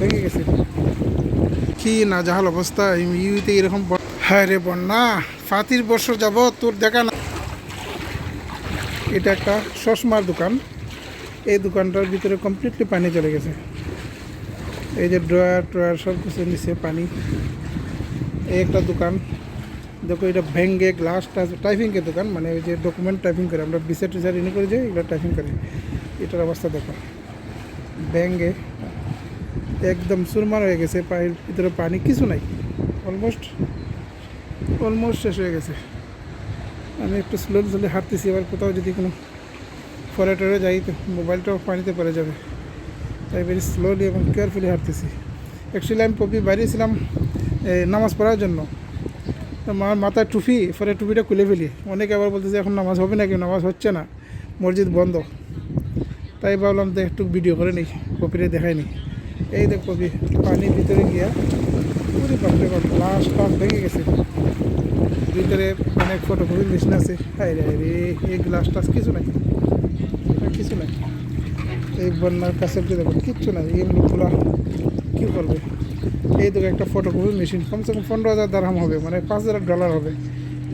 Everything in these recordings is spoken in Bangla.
ভেঙে গেছে। কি না জাহাল অবস্থা ইউতে এরকম হ্যাঁ রে বন্যা, ফাতির বছর যাব তোর দেখা না এটা একটা চশমার দোকান। এই দোকানটার ভিতরে কমপ্লিটলি পানি চলে গেছে। এই যে ড্রয়ার, ট্রয়ার সব কিছু নিচে পানি। এই একটা দোকান। দেখো, এটা ভেঙ্গে গ্লাস টাইপিংয়ের দোকান মানে ওই যে ডকুমেন্ট টাইপিং করে। আমরা বিচার টিচার ইনি করে যে এগুলো টাইপিং করে। এটার অবস্থা দেখো। ভেঙ্গে একদম সুরমার হয়ে গেছে, পায়ের ভিতরে পানি কিছু নাই। অলমোস্ট অলমোস্ট শেষ হয়ে গেছে। আমি একটু স্লো স্লো হাঁটতেছি, এবার কোথাও যদি কোনো ফরে টরে যাই তো মোবাইলটাও পানিতে পড়ে যাবে। তাই ভেরি স্লোলি এবং কেয়ারফুলি হাঁটতেছি। অ্যাকচুয়ালি আমি পপি বাড়িয়েছিলাম নামাজ পড়ার জন্য। আমার মাথায় টুপি, পরে টুপিটা খুলে ফেলি। অনেকে আবার বলতেছে, এখন নামাজ হবে না নাকি? নামাজ হচ্ছে না। মসজিদ বন্ধ। তাই ভাবলাম তো একটু ভিডিও করে নিই কপিরে দেখাই নি এই দেখ কপি পানির ভিতরে গিয়া পুরি বাপরে বাপ লাশ ভেঙে গেছে। ভিতরে অনেক ফটো ফটোকপির মেশিন আছে। হাই রে এই গ্লাস টাস কিছু নাই। কিছু নাই। এই বন্যার কাছে দেখো, কিচ্ছু নাই। এমনি খোলা, কী করবে এই দেখো একটা ফটোকপি মেশিন কমসে কম পনেরো হাজার দারাম হবে মানে পাঁচ হাজার ডলার হবে।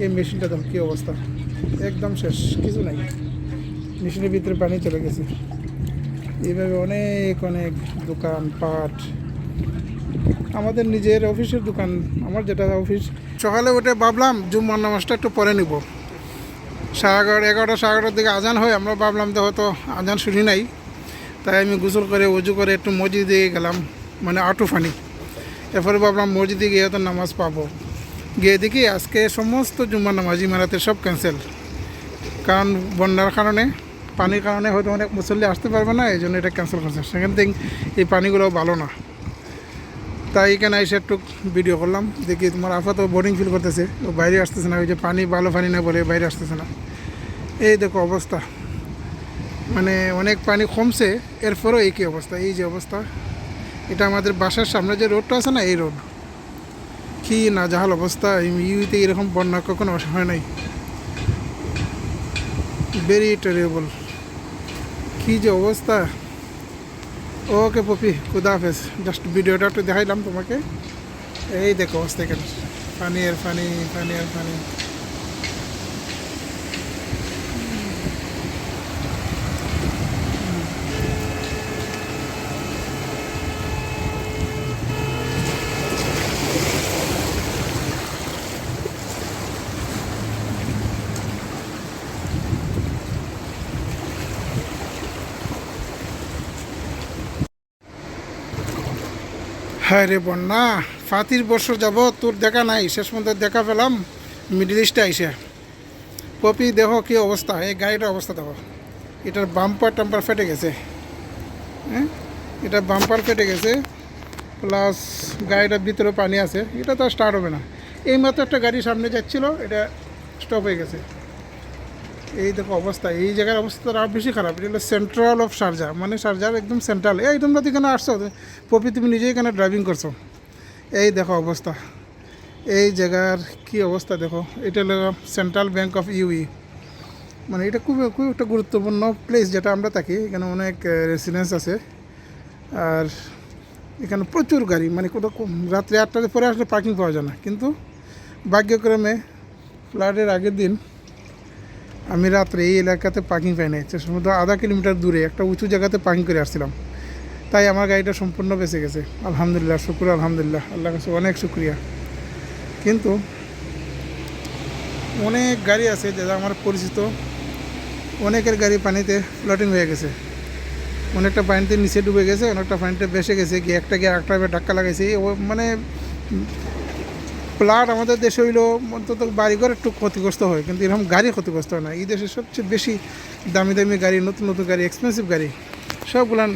এই মেশিনটা দেখো কী অবস্থা। একদম শেষ, কিছু নাই। মেশিনের ভিতরে পানি চলে গেছে। এইভাবে অনেক অনেক দোকান, পাট। আমাদের নিজের অফিসের দোকান, আমার যেটা অফিস। সকালে উঠে ভাবলাম, জুম্মার নামাজটা একটু পরে নিব। সাড়ে এগারো, এগারোটা, সাড়ে এগারোটার দিকে আজান হয়, আমরা ভাবলাম তো হয়তো আজান শুনি নাই। তাই আমি গোসল করে, উজু করে একটু মসজিদে গেলাম মানে আটু ফানি এরপরে ভাবলাম মসজিদে গিয়ে তো নামাজ পাবো। গিয়ে দেখি আজকে সমস্ত জুম্মার নামাজ ইমারাতে সব ক্যান্সেল কারণ বন্যার কারণে পানির কারণে হয়তো অনেক মুসল্লি আসতে পারবে না এই জন্য এটা ক্যান্সেল করছে। সেখান থেকে এই পানিগুলো ভালো না। তাই এখানে এসে একটু ভিডিও করলাম, দেখি তোমার আফা তো বোর্ডিং ফিল করতেছে। ও বাইরে আসতেছে না, ওই যে পানি ভালো পানি না বলে বাইরে আসতেছে না। এই দেখো অবস্থা। মানে অনেক পানি কমছে, এরপরও এই কী অবস্থা। এই যে অবস্থা, এটা আমাদের বাসার সামনে যে রোডটা আছে না, এই রোড। কি না জাহাল অবস্থা ইউতে এরকম বন্যা কখনো হয় নাই। ভেরি টেরিবল কী যে অবস্থা? ওকে পপি খুদা হাফেজ। জাস্ট ভিডিওটা একটু দেখাইলাম তোমাকে। এই দেখো অবস্থা এখানে। পানি আর পানি পানি আর পানি হ্যাঁ রে বন্যা, ফাতির বছর যাব, তোর দেখা নাই, শেষ পর্যন্ত দেখা পেলাম মিডিল ইস্টে আইসে। পপি, দেখো কি অবস্থা, এই গাড়িটার অবস্থা দেখো। এটার বাম্পার টাম্পার ফেটে গেছে। হ্যাঁ? এটা বাম্পার ফেটে গেছে প্লাস গাড়িটার ভিতরে পানি আছে, এটা তো স্টার্ট হবে না। এইমাত্র একটা গাড়ি সামনে যাচ্ছিল, এটা স্টপ হয়ে গেছে। এই দেখো অবস্থা, এই জায়গার অবস্থা আরও বেশি খারাপ। এটা হলো সেন্ট্রাল অফ শারজা মানে শারজার একদম সেন্ট্রাল এই তোমরা তো এখানে আসছো, পপি তুমি নিজেই এখানে ড্রাইভিং করছ। এই দেখো অবস্থা, এই জায়গার কি অবস্থা দেখো, এটা হলো সেন্ট্রাল ব্যাংক অফ ইউই মানে এটা খুব খুব একটা গুরুত্বপূর্ণ প্লেস যেটা আমরা থাকি, এখানে অনেক রেসিডেন্স আছে। আর এখানে প্রচুর গাড়ি মানে কোথাও রাত্রে আটটার পরে আসলে পার্কিং পাওয়া যায় না। কিন্তু ভাগ্যক্রমে ফ্লাডের আগের দিন আমি রাত্রে এই এলাকাতে পার্কিং পাই নাই। সম্ভবত আধা কিলোমিটার দূরে, একটা উঁচু জায়গাতে পার্কিং করে আসছিলাম। তাই আমার গাড়িটা সম্পূর্ণ বেঁচে গেছে। আলহামদুলিল্লাহ, শুক্র আলহামদুলিল্লাহ। আল্লাহ কাছে অনেক শুক্রিয়া। কিন্তু অনেক গাড়ি আছে যারা আমার পরিচিত। অনেকের গাড়ি পানিতে ফ্লোটিং হয়ে গেছে। অনেকটা পানিতে নিচে ডুবে গেছে, অনেকটা পানিতে বেসে গেছে। গিয়ে একটা গিয়ে একটা ধাক্কা লাগাইছে। মানে প্লাট আমাদের দেশে হইল অন্তত বাড়িঘর একটু ক্ষতিগ্রস্ত হয়, কিন্তু এরকম গাড়ি ক্ষতিগ্রস্ত হয় না। এই দেশে সবচেয়ে বেশি দামি দামি গাড়ি, নতুন নতুন গাড়ি এক্সপেন্সিভ গাড়ি সবগুলান